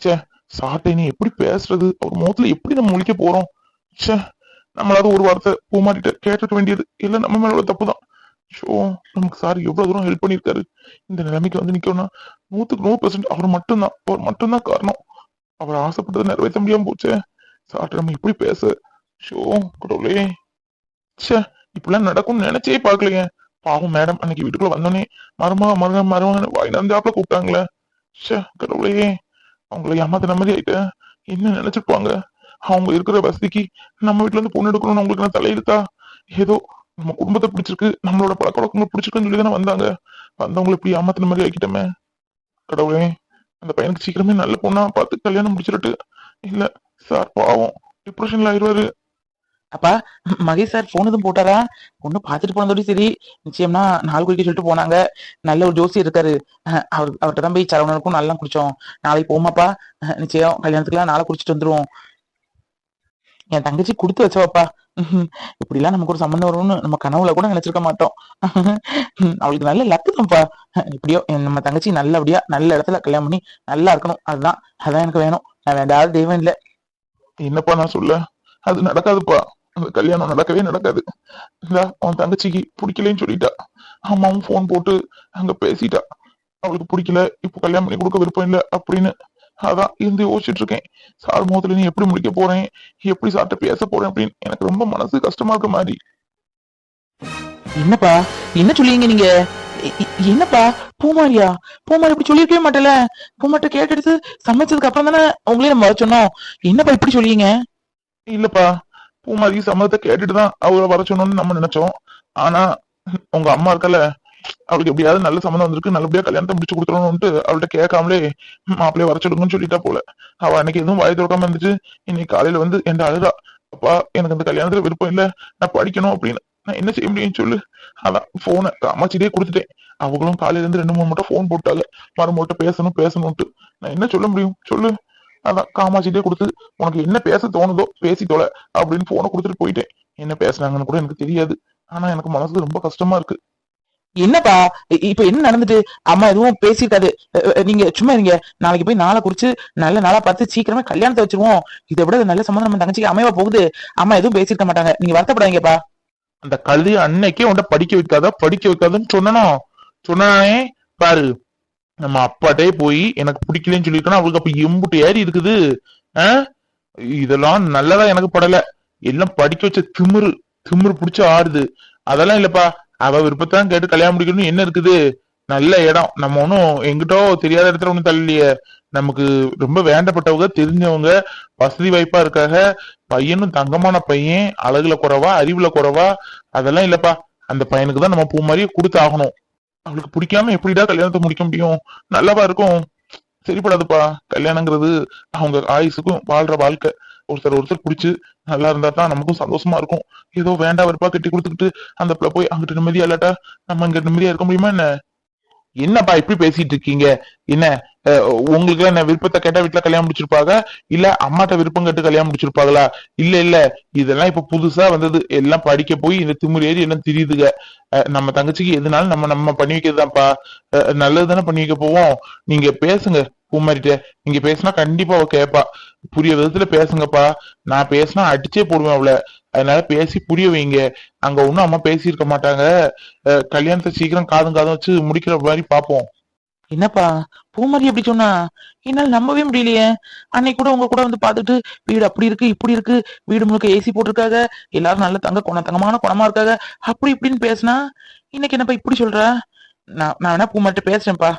ச்சே சாட்டை நீ எப்படி பேசுறது? அவர் முகத்துல எப்படி நம்ம முழிக்க போறோம்? ச்சே நம்மளாவது ஒரு வார்த்தை பூமாட்டிட்ட கேட்டுக்க வேண்டியது. இல்ல நம்ம மேல தப்பு தப்புதான். ஷோ நமக்கு சார் எவ்வளவு தூரம் ஹெல்ப் பண்ணிருக்காரு இந்த நிலைமைக்கு வந்து நிக்கணும்னா நூத்துக்கு நூறு பெர்சன்ட் அவர் மட்டும்தான். அவர் மட்டும்தான் காரணம். அவர் ஆசைப்பட்டது நிறைவேற்ற முடியாம போச்சே. சார் நம்ம இப்படி பேச ஷோ கடவுளே. ச்சே இப்படிலாம் நடக்கும்னு நினைச்சே பார்க்கலையே. பாவம் மேடம் அன்னைக்கு வீட்டுக்குள்ள வந்தோடனே மருமா மரும மருமகன் வாய் நந்தாப்புல கூப்பிட்டாங்களே? ச்சே கடவுளே. அவங்கள ஏமாத்தின மாதிரி ஆயிட்டு என்ன நினைச்சிருப்பாங்க அவங்க இருக்கிற வசதிக்கு நம்ம வீட்டுல இருந்து பொண்ணு எடுக்கணும்னு அவங்களுக்கு நான் தலையெழுத்தா? ஏதோ நம்ம குடும்பத்தை பிடிச்சிருக்கு நம்மளோட பழக்க வழக்கங்கள் பிடிச்சிருக்குன்னு சொல்லி தானே வந்தாங்க. வந்தவங்களை இப்படி ஏமாத்தின மாதிரி ஆக்கிட்டோமே. கடவுளே அந்த பையனுக்கு சீக்கிரமே நல்ல பொண்ணா பார்த்து கல்யாணம் முடிச்சிருட்டு இல்ல சார் பாவம் டிப்ரெஷன்ல ஆயிடுவாரு. அப்பா மகேஷ் சார் போன் எதுவும் போட்டாரா? பொண்ணு பார்த்துட்டு போனதோட சரி. நிச்சயம்னா நாள் குடிக்க சொல்லிட்டு போனாங்க. நல்ல ஒரு ஜோசி இருக்காரு. அவர் அவர்கிட்ட தான் போய் சரவணனுக்கும் நல்லா குடிச்சோம். நாளைக்கு போமாப்பா நிச்சயம் கல்யாணத்துக்குலாம் நாளை குடிச்சிட்டு வந்துருவோம். என் தங்கச்சி கொடுத்து வச்சவாப்பா. இப்படிலாம் நமக்கு ஒரு சம்மந்தம் வரும்னு நம்ம கனவுல கூட நினைச்சிருக்க மாட்டோம். அவளுக்கு நல்ல லக்கு தான்ப்பா. எப்படியோ என் நம்ம தங்கச்சி நல்லபடியா நல்ல இடத்துல கல்யாணம் பண்ணி நல்லா இருக்கணும். அதுதான். அதான் எனக்கு வேணும். நான் வேண்டாத தெய்வம் இல்லை. என்னப்பா நான் சொல்ல? அது நடக்காதுப்பா. அந்த கல்யாணம் நடக்கவே நடக்காது. இந்தா உன் தங்கச்சிக்கு பிடிக்கலன்னு சொல்லிட்டா. அம்மாவும் ஃபோன் போட்டு அங்க பேசிட்டா. அவளுக்கு பிடிக்கல இப்போ கல்யாணம் பண்ணி கொடுக்க விருப்பம் இல்ல அப்படின்னு அதான் இருந்து யோசிச்சுட்டு இருக்கேன். சார் முகத்துல நீ எப்படி முடிக்க போறேன்? எப்படி சார்ட்ட பேச போறேன்? அப்படின்னு எனக்கு ரொம்ப மனசு கஷ்டமா இருக்க மாதிரி. என்னப்பா? என்ன சொல்லுவீங்க நீங்க? என்னப்பா? பூமாரியா? பூமாரி இப்படி சொல்லியிருக்கவே மாட்டேல பூமாட்ட கேட்டெடுத்து சமைச்சதுக்கு அப்புறம் தானே உங்களே நம்ம சொன்னோம். என்னப்பா இப்படி சொல்லுவீங்க? இல்லப்பா பூமாரி சம்மதத்தை கேட்டுட்டு தான் அவளை வர சொன்னோம்னு நம்ம நினைச்சோம். ஆனா உங்க அம்மா இருக்கல அவளுக்கு எப்படியாவது நல்ல சம்மந்தம் வந்திருக்கு நல்லபடியா கல்யாணத்தை முடிச்சு கொடுத்துடணும்ட்டு அவள்கிட்ட கேட்காமலே மாப்பிள்ளைய வர சொல்லுங்கன்னு சொல்லிட்டா போல. அவ அன்னைக்கு எதுவும் வாய் திறக்காம இருந்துச்சு. இன்னைக்கு காலையில வந்து என் அழுதா அப்பா எனக்கு இந்த கல்யாணத்துல விருப்பம் இல்ல. நான் படிக்கணும் அப்படின்னு. நான் என்ன செய்ய முடியும் சொல்லு. அதான் போனை காமாச்சிட்டே கொடுத்துட்டேன். அவங்களும் காலையில இருந்து ரெண்டு மூணு மட்டும் போன் போட்டாங்க. மறுமொட்ட பேசணும் பேசணும்ட்டு நான் என்ன சொல்ல முடியும்? சொல்லு. அதான் காமாச்சிட்டே கொடுத்து உனக்கு என்ன பேச தோணுதோ பேசி தொலை அப்படின்னு போனை கொடுத்துட்டு போயிட்டேன். என்ன பேசுனாங்கன்னு கூட எனக்கு தெரியாது. ஆனா எனக்கு மனசு ரொம்ப கஷ்டமா இருக்கு. என்னப்பா? இப்ப என்ன நடந்துட்டு? அம்மா எதுவும் பேசியிருக்காது. அ, நீங்க சும்மா இருங்க. நாளைக்கு போய் நாளை குறிச்சு நல்ல நாளா பார்த்து சீக்கிரமா கல்யாணத்தை வச்சிருவோம். இதை விட நல்ல சம்மந்தம் நம்ம தங்கச்சிக்கு அமைவா போகுது. அம்மா எதுவும் பேசியிருக்க மாட்டாங்க. நீங்க வருத்தப்படாதீங்கப்பா. அந்த கல்வி அன்னைக்கே உன்ட படிக்க வைக்காத படிக்க வைக்காதன்னு சொன்னனும் சொன்னானே பாரு. நம்ம அப்பாட்டே போய் எனக்கு பிடிக்கலன்னு சொல்லியிருக்கணும் அவளுக்கு அப்ப எம்புட்டு ஏறி இருக்குது. ஆ? இதெல்லாம் நல்லதா எனக்கு படல. எல்லாம் படிக்க வச்ச திமிரு திமிரு புடிச்சு ஆடுது அதெல்லாம் இல்லப்பா. அவ விருப்பத்தான் கேட்டு கல்யாணம் முடிக்கணும்னு என்ன இருக்குது? நல்ல இடம். நம்ம ஒன்றும் எங்கிட்டோ தெரியாத இடத்துல ஒன்றும் தள்ளலையே. நமக்கு ரொம்ப வேண்டப்பட்டவங்க தெரிஞ்சவங்க வசதி வாய்ப்பா இருக்காக. பையனும் தங்கமான பையன். அழகுல குறைவா அறிவுல குறைவா. அதெல்லாம் இல்லப்பா. அந்த பையனுக்கு தான் நம்ம பூ மாதிரியே கொடுத்து ஆகணும் அவளுக்கு பிடிக்காம எப்படிடா கல்யாணத்தை முடிக்க முடியும்? நல்லாவா இருக்கும்? சரிப்படாதுப்பா. கல்யாணங்கிறது அவங்க ஆயுசுக்கும் வாழ்ற வாழ்க்கை. ஒருத்தர் ஒருத்தர் பிடிச்சு நல்லா இருந்தா தான் நமக்கும் சந்தோஷமா இருக்கும். ஏதோ வேண்டாம் வெறுப்பா கட்டி கொடுத்துக்கிட்டு அந்த பிள்ளை போய் அங்கிட்டு நிம்மதியா இல்லாட்டா நம்ம இங்க நிம்மதியா இருக்க முடியுமா என்ன? என்னப்பா இப்படி பேசிட்டு இருக்கீங்க? என்ன அஹ், உங்களுக்கு என்ன விருப்பத்தை கேட்டா வீட்டுல கல்யாணம் முடிச்சிருப்பாங்க? இல்ல அம்மாட்ட விருப்பம் கேட்டு கல்யாணம் முடிச்சிருப்பாங்களா? இல்ல இல்ல. இதெல்லாம் இப்ப புதுசா வந்தது. எல்லாம் படிக்க போய் இந்த திமிரு ஏறி எல்லாம் தெரியுதுங்க அஹ், நம்ம தங்கச்சிக்கு எதுனாலும் நம்ம நம்ம பண்ணி வைக்கிறதுதான்ப்பா. அஹ், நல்லது தானே பண்ணி வைக்க போவோம். நீங்க பேசுங்க பூமாரிட்ட நீங்க பேசினா கண்டிப்பா அவ கேப்பா. புரிய விதத்துல பேசுங்கப்பா. நான் பேசினா அடிச்சே போடுவேன் அவளை. அதனால பேசி புரிய வைங்க. அங்க ஒண்ணும் அம்மா பேசியிருக்க மாட்டாங்க. கல்யாணத்தை சீக்கிரம் காதும் காதும் வச்சு முடிக்கிற மாதிரி பாப்போம் என்னப்பா? பூமாரி எப்படி சொன்னா? என்னால நம்பவே முடியலையே. அன்னைக்கு கூட உங்க கூட வந்து பாத்துட்டு வீடு அப்படி இருக்கு இப்படி இருக்கு வீடு முழுக்க ஏசி போட்டிருக்காங்க எல்லாரும் நல்ல தங்க குண தங்கமான குணமா இருக்காங்க அப்படி இப்படின்னு பேசினா இன்னைக்கு என்னப்பா இப்படி சொல்ற? நான் நான் வேணா பூமாரிட்ட பேசுறேன்ப்பா.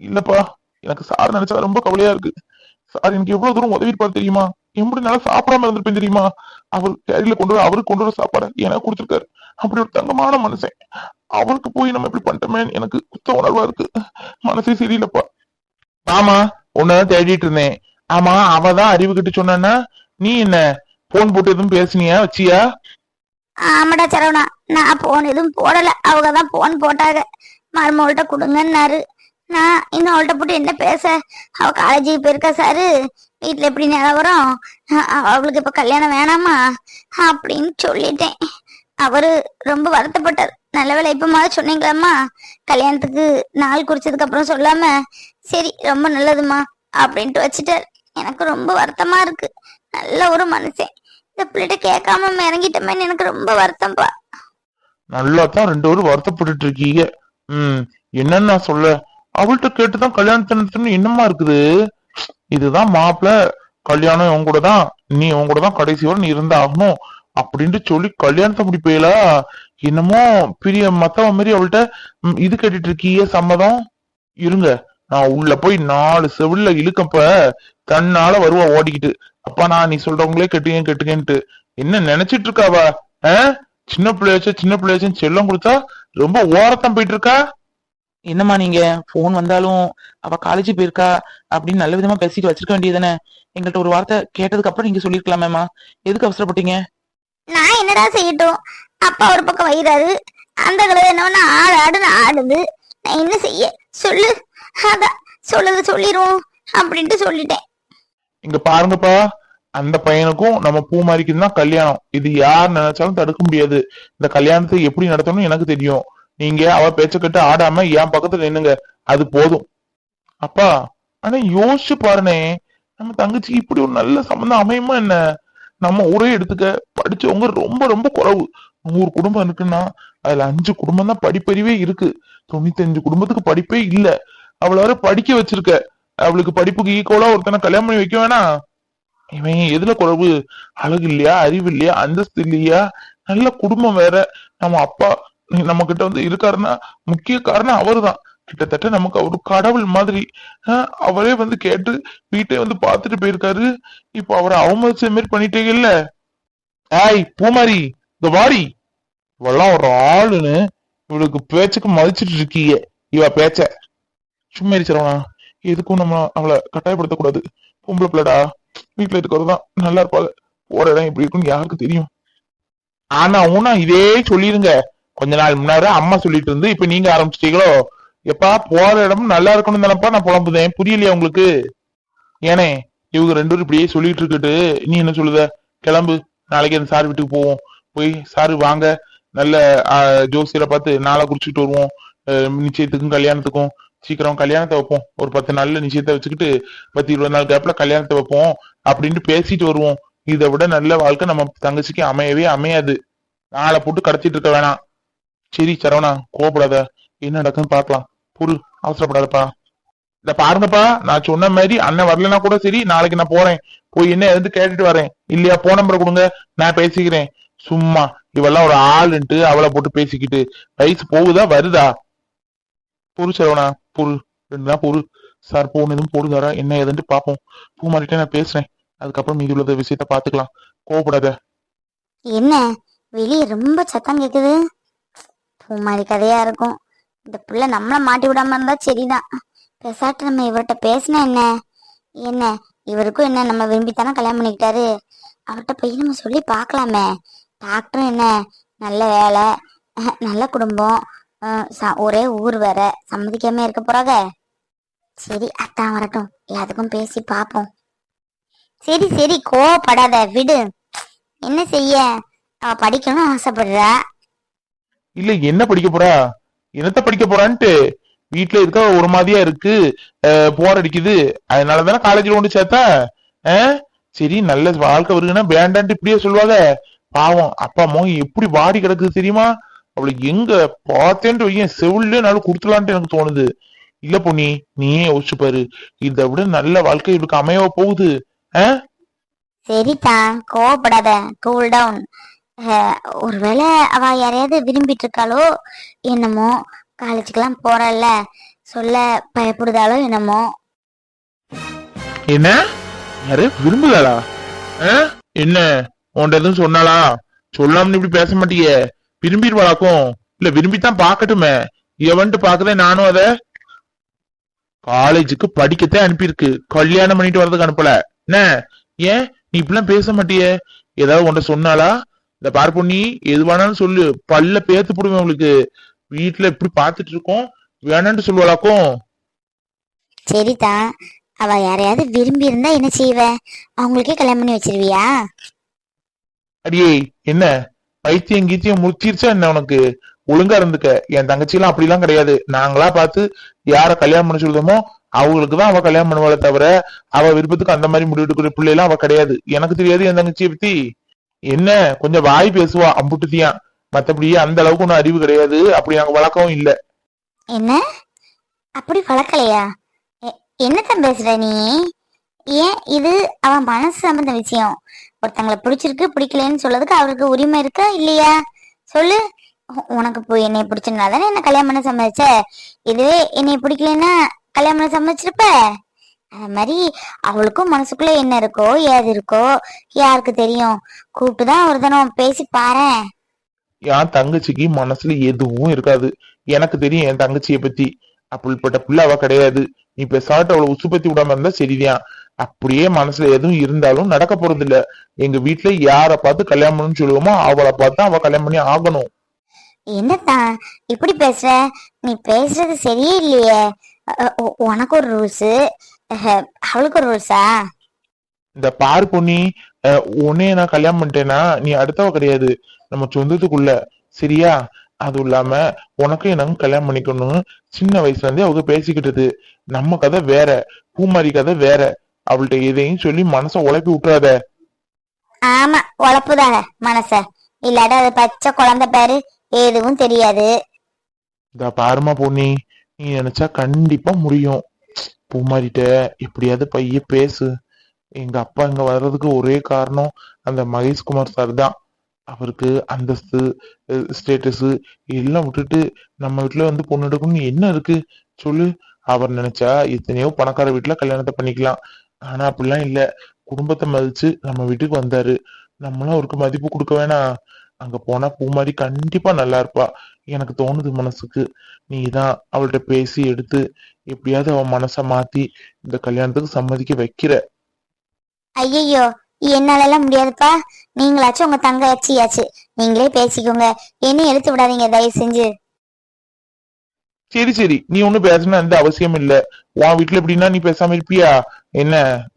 இல்லப்பா எனக்கு சார் நினைச்சா ரொம்ப கவலையா இருக்கு. சார் எனக்கு எவ்வளவு தூரம் உதவி இருப்பாரு தெரியுமா? எப்படி நல்லா சாப்பிடாம இருந்திருப்பேன் தெரியுமா? அவர் கேரியில கொண்டு வர அவருக்கு கொண்டு வர சாப்பாடு எனக்கு கொடுத்துருக்காரு. அப்படி ஒரு தங்கமான மனுஷன். அவருக்கு போய் நம்ம இப்படி பண்ணிட்டோமே எனக்கு குத்த உணர்வா இருக்கு. மனசே சரியில்லப்பா. ஆமா உன்னதான் தேடிட்டு இருந்தேன். ஆமா அவதான் அறிவு கிட்ட சொன்னா நீ என்ன போன் போட்டு எதுவும் பேசுனியா வச்சியா? ஆமாடா சரவணா நான் போன் எதுவும் போடல. அவங்க தான் போன் போட்டாங்க. மருமகள்கிட்ட கொடுங்கன்னாரு. நான் இன்னும் அவள்கிட்ட போட்டு என்ன பேச? அவ காலேஜுக்கு போயிருக்கா சாரு? வீட்டுல எப்படி நிலவரம் அவளுக்கு இப்ப கல்யாணம் வேணாமா? அப்படின்னு சொல்லிட்டேன். அவரு ரொம்ப வருத்தப்பட்டார். நல்ல வேலை இப்பமாவது சொன்னீங்களாம்மா? கல்யாணத்துக்கு நாள் குறிச்சதுக்கு அப்புறம் சொல்லாம சரி ரொம்ப நல்லதும்மா அப்படின்ட்டு வச்சுட்டாரு. எனக்கு ரொம்ப வருத்தமா இருக்கு. நல்ல ஒரு மனுஷன். இந்த பிள்ளைகிட்ட கேட்காம நம்ம இறங்கிட்டோமேன்னு எனக்கு ரொம்ப வருத்தம்ப்பா நல்லா தான் ரெண்டு பேரும் வருத்தப்பட்டுட்டு இருக்கீங்க. ம் என்னன்னு நான் சொல்ல? அவள்கிட்ட கேட்டுதான் கல்யாணத்தினத்துன்னு என்னமா இருக்குது? இதுதான் மாப்பிள்ள கல்யாணம் உன் கூட தான் நீ உன் கூட தான் கடைசி வரை நீ இருந்தாகணும் அப்படின்ட்டு சொல்லி கல்யாணத்தை முடிப்பீங்களா என்னமோ பெரிய மத்தவ மாதிரி அவள்கிட்ட இது கேட்டுட்டு இருக்கீங்க சம்மதம்? இருங்க. நான் உள்ள போய் நாலு செவில்ல இழுக்கப்ப தன்னால வருவா ஓடிக்கிட்டு. அப்பா நான் நீ சொல்றவங்களே கெட்டுங்க கெட்டுங்கன்ட்டு என்ன நினைச்சிட்டு இருக்காவா? ஆ? சின்ன பிள்ளையாச்சும் சின்ன பிள்ளையாச்சும் செல்லம் கொடுத்தா ரொம்ப ஓரத்தான் போயிட்டு இருக்கா? என்னம்மா நீங்க? போன் வந்தாலும் அவ காலேஜ் போயிருக்கா? அப்படின்னு நல்ல விதமா பேசிட்டு வச்சிருக்க வேண்டியதுதானே? எங்கள்கிட்ட ஒரு வார்த்தை கேட்டதுக்கு அப்புறம் நீங்க சொல்லிருக்கலாமேம்மா. எதுக்கு அவசரப்பட்டீங்க? நான் என்னடா செய்யட்டும்? அப்பா ஒரு பக்கம் வயிறாரு அந்த கழுதை என்னன்னா ஆடு ஆடுன்னு ஆடுது. நான் என்ன செய்ய? சொல்லு. அதான் சொல்லுது சொல்லிடுவோம் அப்படின்ட்டு சொல்லிட்டேன். இங்க பாருங்கப்பா. அந்த பையனுக்கும் நம்ம பூமாரிக்கும் தான் கல்யாணம். இது யார் நினைச்சாலும் தடுக்க முடியாது. இந்த கல்யாணத்தை எப்படி நடத்தணும் எனக்கு தெரியும். நீங்க அவ பேச்ச கேட்டு ஆடாம என் பக்கத்துல நின்னுங்க. அது போதும். அப்பா ஆனா யோசிச்சு பாருனே. நம்ம தங்கச்சி இப்படி ஒரு நல்ல சம்பந்தம் அமையுமா என்ன? நம்ம ஊரே எடுத்துக்க. படிச்சவங்க ரொம்ப ரொம்ப குறைவு. நூறு குடும்பம் இருக்குன்னா அதுல அஞ்சு குடும்பம் தான் படிப்பறிவே இருக்கு. தொண்ணூத்தஞ்சு குடும்பத்துக்கு படிப்பே இல்ல. அவளை வர படிக்க வச்சிருக்க. அவளுக்கு படிப்புக்கு ஈக்குவலா ஒருத்தனை கல்யாணம் பண்ணி வைக்க வேணாம் இவன் எதுல குறைவு? அழகு இல்லையா? அறிவு இல்லையா? அந்தஸ்து இல்லையா? நல்ல குடும்பம் வேற. நம்ம அப்பா நம்ம கிட்ட வந்து இருக்காருன்னா முக்கிய காரணம் அவருதான். கிட்டத்தட்ட நமக்கு அவரு கடவுள் மாதிரி. ஆஹ், அவரே வந்து கேட்டு வீட்டை வந்து பார்த்துட்டு போயிருக்காரு. இப்ப அவரை அவமதிச்ச மாதிரி பண்ணிட்டீங்கல்ல ஆய் பூமாரி இந்த வாரி இவெல்லாம் ஒரு ஆளுன்னு இவளுக்கு பேச்சுக்கு மதிச்சிட்டு இருக்கீங்க. இவ பேச்ச. சும்மா இருக்கிறவனா எதுக்கும் நம்ம அவளை கட்டாயப்படுத்தக்கூடாது. பொம்பளை பிள்ளடா. வீட்டுல இருக்கிறதுதான் நல்லா இருப்பாங்க. போற இடம் எப்படி இருக்குன்னு யாருக்கு தெரியும்? ஆனா ஊனா இதே சொல்லிருங்க. கொஞ்ச நாள் முன்னாடி அம்மா சொல்லிட்டு இருந்து இப்ப நீங்க ஆரம்பிச்சிட்டீங்களோ? எப்பா போற இடமும் நல்லா இருக்கணும் தானப்பா நான் புலம்புதேன். புரியலையா உங்களுக்கு? ஏனே இவங்க ரெண்டு பேரும் இப்படியே சொல்லிட்டு இருக்கிட்டு நீ என்ன சொல்லுத? கிளம்பு. நாளைக்கு அந்த சார் வீட்டுக்கு போவோம். போய் சாரு வாங்க. நல்ல ஜோசியரை பார்த்து நாளை குறிச்சுட்டு வருவோம். நிச்சயத்துக்கும் கல்யாணத்துக்கும். சீக்கிரம் கல்யாணத்தை வைப்போம். ஒரு பத்து நாள்ல நிச்சயத்தை வச்சுக்கிட்டு பத்து இருபது நாள் கேப்ல கல்யாணத்தை வைப்போம். அப்படின்ட்டு பேசிட்டு வருவோம். இதை விட நல்ல வாழ்க்கை நம்ம தங்கச்சிக்கு அமையவே அமையாது. நாளை போட்டு கடத்திட்டு இருக்க வேணாம். சரி சரவணா கோபப்படாத. என்ன நடக்குன்னு பாக்கலாம் புரு அவசரப்படாதப்பா. இந்த பாருங்கப்பா நான் சொன்ன மாதிரி அண்ணன் வரலைன்னா கூட சரி நாளைக்கு நான் போறேன். போய் என்ன எதுன்னு கேட்டுட்டு வரேன். இல்லையா போன் நம்பரை கொடுங்க. நான் பேசிக்கிறேன். சும்மா இவெல்லாம் ஒரு ஆளுன்ட்டு அவளை போட்டு பேசிக்கிட்டு. வயசு போகுதா வருதா? பொறு சரவணா பொறு ரெண்டு தான் பொறு சார் போன் எதுவும் போடுதாரா என்ன ஏதுன்ட்டு பார்ப்போம். பூமாரிட்ட நான் பேசுறேன். அதுக்கப்புறம் மீதி உள்ளத விஷயத்த பாத்துக்கலாம் கோவப்படாத என்ன? வெளியே ரொம்ப சத்தம் கேக்குது. மாதிரி கதையா இருக்கும். இந்த புள்ள நம்மள மாட்டி விடாம இருந்தா சரிதான். பெசாட்டு நம்ம இவர்கிட்ட பேசினா என்ன? என்ன? இவருக்கும் என்ன? நம்ம விரும்பித்தானே கல்யாணம் பண்ணிக்கிட்டாரு. அவர்கிட்ட போய் நம்ம சொல்லி பார்க்கலாமே. டாக்டரும் என்ன? நல்ல வேலை. நல்ல குடும்பம். ச- ஒரே ஊர் வேற. சம்மதிக்காம இருக்க போறாங்க. சரி அத்தான் வரட்டும். எல்லாத்துக்கும் பேசி பார்ப்போம். சரி சரி கோவப்படாத. விடு. என்ன செய்ய? அவ படிக்கணும்னு ஆசைப்படுறா. இல்ல என்ன படிக்க போறா? என்னத்த படிக்க போறான்ட்டு? வீட்டுல இருக்க? ஒரு மாதிரியா இருக்கு. போர் அடிக்குது. அதனாலதானே காலேஜ்ல கொண்டு சேர்த்தா? சரி நல்ல வாழ்க்கை வருதுன்னா வேண்டான்ட்டு இப்படியே சொல்லுவாங்க. பாவம் அப்பா அம்மா எப்படி வாடி கிடக்குது தெரியுமா? அவளுக்கு எங்க பார்த்தேன்ட்டு வையன் செவிலே நாள் கொடுத்துலான்ட்டு எனக்கு தோணுது. இல்ல பொண்ணி நீயே யோசிச்சு பாரு. இதை விட நல்ல வாழ்க்கை இவளுக்கு அமையவா போகுது. சரிதான் கோவப்படாத. கூல் டவுன் ஒருவேளை அவ யாரையாவது விரும்பிட்டு இருக்காளோ என்னமோ காலேஜுக்கெல்லாம் போறல்ல சொல்ல பயப்படுதாலோ என்னமோ. என்ன? யாரு? விரும்புதாளா? என்ன? உன்ட எதுவும் சொன்னாளா? சொல்லாமனு இப்படி பேச மாட்டியே. விரும்பிடுவாளாக்கும். இல்ல விரும்பித்தான் பாக்கட்டுமே எவன்ட்டு பாக்குதே நானும் அத. காலேஜுக்கு படிக்கத்தே அனுப்பியிருக்கு. கல்யாணம் பண்ணிட்டு வர்றதுக்கு அனுப்பல. என்ன? ஏன்? நீ இப்படிலாம் பேச மாட்டியே. ஏதாவது உன்ட சொன்னாளா? இந்த பார் பொண்ணி எது வேணாலும் சொல்லு. பல்ல பேத்து போடுவேன் உங்களுக்கு. வீட்டுல இப்படி பாத்துட்டு இருக்கோம். வேணான்ட்டு சொல்லுவாளாக்கும் சரிதான் அவ யாரையாவது விரும்பி இருந்தா என்ன செய்வ? அவங்களுக்கே கல்யாணம் பண்ணி வச்சிருவியா? அடியே என்ன? பைத்தியம் கீத்தியம் முடிச்சிருச்சா என்ன உனக்கு? ஒழுங்கா இருந்துக்க. என் தங்கச்சி எல்லாம் அப்படிலாம் கிடையாது. நாங்களா பார்த்து யார கல்யாணம் பண்ண சொல்லுதோமோ அவங்களுக்கு தான் அவ கல்யாணம் பண்ணுவாளே தவிர அவ விருப்பத்துக்கு அந்த மாதிரி முடிவு எடுக்கிற பிள்ளை எல்லாம் அவ கிடையாது. எனக்கு தெரியாது என் தங்கச்சியை பத்தி. என்ன? கொஞ்சம் வாய் பேசுவா அம்புட்டுத்தியா மத்தபடி அந்த அளவுக்கு ஒன்றும் அறிவு கிடையாது. அப்படி நாங்க வழக்கம் இல்ல. என்ன? அப்படி வளர்க்கலையா எ- என்னத்தான் பேசுற நீ? ஏன் இது அவன் மனசு சம்பந்த விஷயம்? ஒருத்தங்களை பிடிச்சிருக்கு பிடிக்கலன்னு சொல்றதுக்கு அவருக்கு உரிமை இருக்கா இல்லையா? சொல்லு. உ- உனக்கு இப்போ என்னை பிடிச்சதுனால தானே என்ன கல்யாணம் பண்ண சம்மதிச்ச? இதுவே என்னை பிடிக்கலன்னா கல்யாணம் பண்ண சம்மதிச்சிருப்ப? அது மாதிரி அவளுக்கும் மனசுக்குள்ள என்ன இருக்கோ ஏது இருக்கோ யாருக்கு தெரியும். கூப்பிட்டு தான் ஒரு தினம் பேசி பாரேன். என் தங்கச்சிக்கு மனசுல எதுவும் இருக்காது. எனக்கு தெரியும் என் தங்கச்சியை பத்தி. அப்படிப்பட்ட பிள்ளை அவ கிடையாது. நீ பெசாட்டு அவளை உசு பத்தி விடாம இருந்தா சரிதான். அப்படியே மனசுல எதுவும் இருந்தாலும் நடக்க போறது இல்ல எங்க வீட்டுல யார பார்த்து கல்யாணம் பண்ணணும்னு சொல்லுவோமோ அவளை பார்த்து அவ கல்யாணம் பண்ணி ஆகணும். என்னத்தான் இப்படி பேசுற? நீ பேசுறது சரியே இல்லையே. உனக்கு ஒரு ரூல்ஸ் அவளுக்கு ஒரு ரூல்ஸா இந்த பாரு பொண்ணி அஹ், உன்னைய நான் கல்யாணம் பண்ணிட்டேன்னா நீ அடுத்தவ கிடையாது. நம்ம சொந்தத்துக்குள்ள. சரியா? அதுவும் இல்லாம உனக்கும் எனக்கும் கல்யாணம் பண்ணிக்கணும்னு சின்ன வயசுல இருந்தே அவங்க பேசிக்கிட்டது நம்ம கதை வேற. பூமாரி கதை வேற. அவள்கிட்ட எதையும் சொல்லி மனச உழைப்பி விட்டுறாத. ஆமா உழப்புதாக மனச. இல்லாட்ட அது பச்சை குழந்தை பேரு எதுவும் தெரியாது. இந்த பாருமா பொண்ணி நீ நினைச்சா கண்டிப்பா முடியும். பூமாரிட்ட எப்படியாவது பைய பேசு. எங்க அப்பா இங்க வர்றதுக்கு ஒரே காரணம் அந்த மகேஷ்குமார் சார் தான். அவருக்கு அந்தஸ்து ஸ்டேட்டஸ் எல்லாம் விட்டுட்டு நம்ம வீட்டுல வந்து பொண்ணு எடுக்கணும்னு என்ன இருக்கு? சொல்லு. அவர் நினைச்சா எத்தனையோ பணக்கார வீட்டுல கல்யாணத்தை பண்ணிக்கலாம். ஆனா அப்படிலாம் இல்ல. குடும்பத்தை மதிச்சு நம்ம வீட்டுக்கு வந்தாரு. நம்மளும் அவருக்கு மதிப்பு கொடுக்க வேணாம். அங்க போனா பூமாரி கண்டிப்பா நல்லா இருப்பா. எனக்கு தோணுது மனசுக்கு. நீ தான் அவள்கிட்ட பேசி எடுத்து எப்படியாவது அவன் மனச மாத்தி இந்த கல்யாணத்துக்கு சம்மதிக்க வைக்கிற. ஐயையோ என்னால எல்லாம் முடியாதுப்பா. நீங்களாச்சும் உங்க தங்கையாச்சியாச்சு நீங்களே பேசிக்கோங்க. என்ன எழுத்து விடாதீங்க தயவு செஞ்சு. சரி சரி. நீ ஒண்ணும் பேசணும் எந்த அவசியம் இல்ல. உன் வீட்டுல எப்படின்னா நீ பேசாம இருப்பியா? என்ன?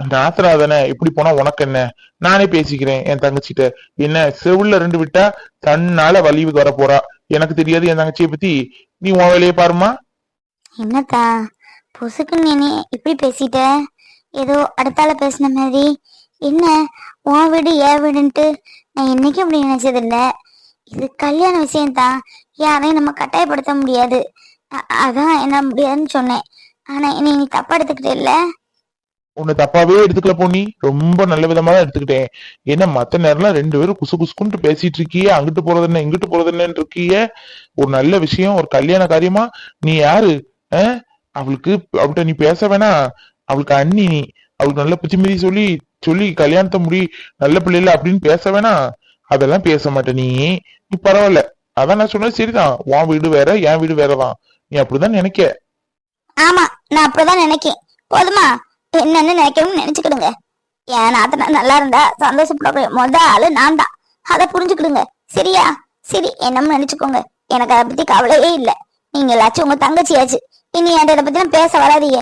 நாத்திரா தானே எப்படி போனா உனக்கு என்ன? நானே பேசிக்கிறேன் என் தங்கச்சிட்ட. என்ன செவுள்ள ரெண்டு விட்டா தன்னால வலிவு வர போறா? எனக்கு தெரியாது என் தங்கச்சியை பத்தி. நீ உன் வேலையை பாருமா என்னத்தா? பொசுக்குன்னு நீ இப்படி பேசிட்ட? ஏதோ அடுத்தால பேசின மாதிரி. என்ன? உன் வீடு ஏன் வீடுன்ட்டு நான் என்னைக்கும் அப்படி நினைச்சதில்ல. இது கல்யாண விஷயம்தான். யாரையும் நம்ம கட்டாயப்படுத்த முடியாது. அதான் என்ன முடியாதுன்னு சொன்னேன். ஆனா என்னை நீ தப்பா எடுத்துக்கிட்ட இல்ல? உன்னை தப்பாவே எடுத்துக்கல பொண்ணி ரொம்ப நல்ல விதமா தான் எடுத்துக்கிட்டேன். ஏன்னா மத்த நேரம்லாம் ரெண்டு பேரும் குசு குசுக்குன்ட்டு பேசிட்டு இருக்கியே அங்கிட்டு போறது என்ன இங்கிட்டு போறது என்னன்னு இருக்கியே? ஒரு நல்ல விஷயம் ஒரு கல்யாண காரியமா? நீ யாரு? அவளுக்கு அவள்கிட்ட நீ பேச வேணா. அவளுக்கு அண்ணி நீ. அவளுக்கு நல்ல புத்திமதி சொல்லி சொல்லி கல்யாணத்தை முடி நல்ல பிள்ளைல அப்படின்னு பேச வேணாம் அதெல்லாம் பேச மாட்டே நீ. நீ பரவாயில்ல. அதான் நான் சொன்னது சரிதான். உன் வீடு வேற என் வீடு வேறதான். நீ அப்படிதான் நினைக்க. ஆமா நான் அப்படிதான் நினைக்கேன். போதுமா? என்னன்னு நினைக்கணும்னு நினைச்சுக்கிடுங்க. என் நாத்தனா நல்லா இருந்தா சந்தோஷப்படக்கூடிய மொத ஆளு நான் தான் அதை புரிஞ்சுக்கிடுங்க. சரியா? சரி என்னமோ நினைச்சுக்கோங்க. எனக்கு அதை பத்தி கவலையே இல்ல. நீங்க எல்லாச்சும் உங்க தங்கச்சியாச்சு. இனி என்கிட்ட இதை பத்தி பேச வராதீங்க.